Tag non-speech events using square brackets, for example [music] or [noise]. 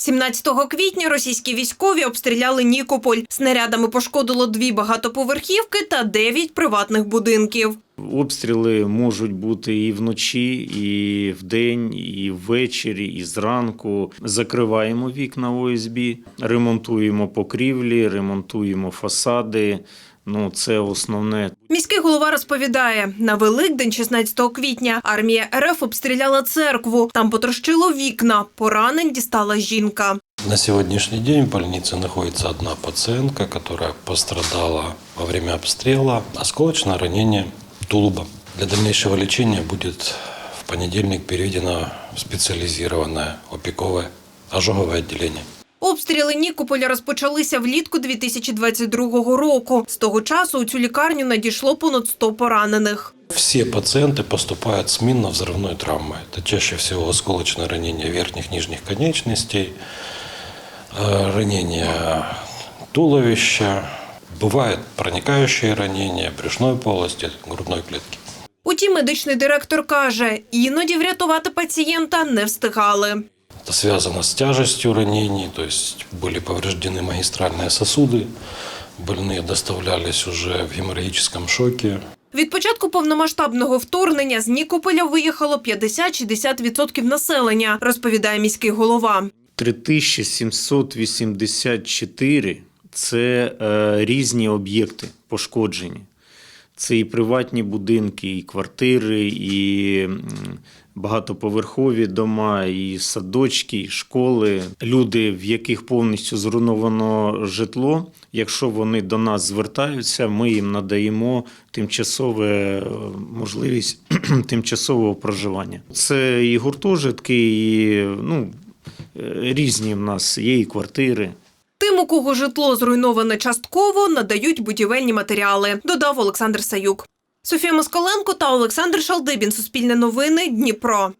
17 квітня російські військові обстріляли Нікополь. Снарядами пошкодило дві багатоповерхівки та дев'ять приватних будинків. Обстріли можуть бути і вночі, і вдень, і ввечері, і зранку. Закриваємо вікна ОСБ, ремонтуємо покрівлі, ремонтуємо фасади. Ну, це основне. Міський голова розповідає, на Великдень, 16 квітня, армія РФ обстріляла церкву. Там потрощило вікна. Поранень дістала жінка. На сегодняшний день в больнице находится одна пациентка, которая пострадала во время обстрела. Осколочное ранение тулуба. Для дальнейшего лечения будет в понедельник переведено в специализированное опековое ожоговое отделение. Обстріли Нікополя розпочалися влітку 2022 року. З того часу у цю лікарню надійшло понад 100 поранених. Все пациенты поступают с минно-взрывной травмой. Это чаще всего осколочное ранение верхних нижних конечностей, э, ранение туловища, бывают проникающие ранения брюшной полости, грудной клетки. Утім, медичний директор каже, іноді врятувати пацієнта не встигали. Это связано с тяжестью ранений, то есть были повреждены магистральные сосуды, больные доставлялись уже в геморрагическом шоке. Від початку повномасштабного вторгнення з Нікополя виїхало 50-60% населення, розповідає міський голова. 3784 – це е, різні об'єкти пошкоджені. Це і приватні будинки, і квартири, і багатоповерхові дома, і садочки, і школи. Люди, в яких повністю зруйновано житло, якщо вони до нас звертаються, ми їм надаємо тимчасове е, можливість [clears throat] тимчасового проживання. Це і гуртожитки, і ну, е, різні в нас є і квартири. Тим, у кого житло зруйноване частково, надають будівельні матеріали, додав Олександр Саюк. Софія Москаленко та Олександр Шалдибін. Суспільне новини. Дніпро.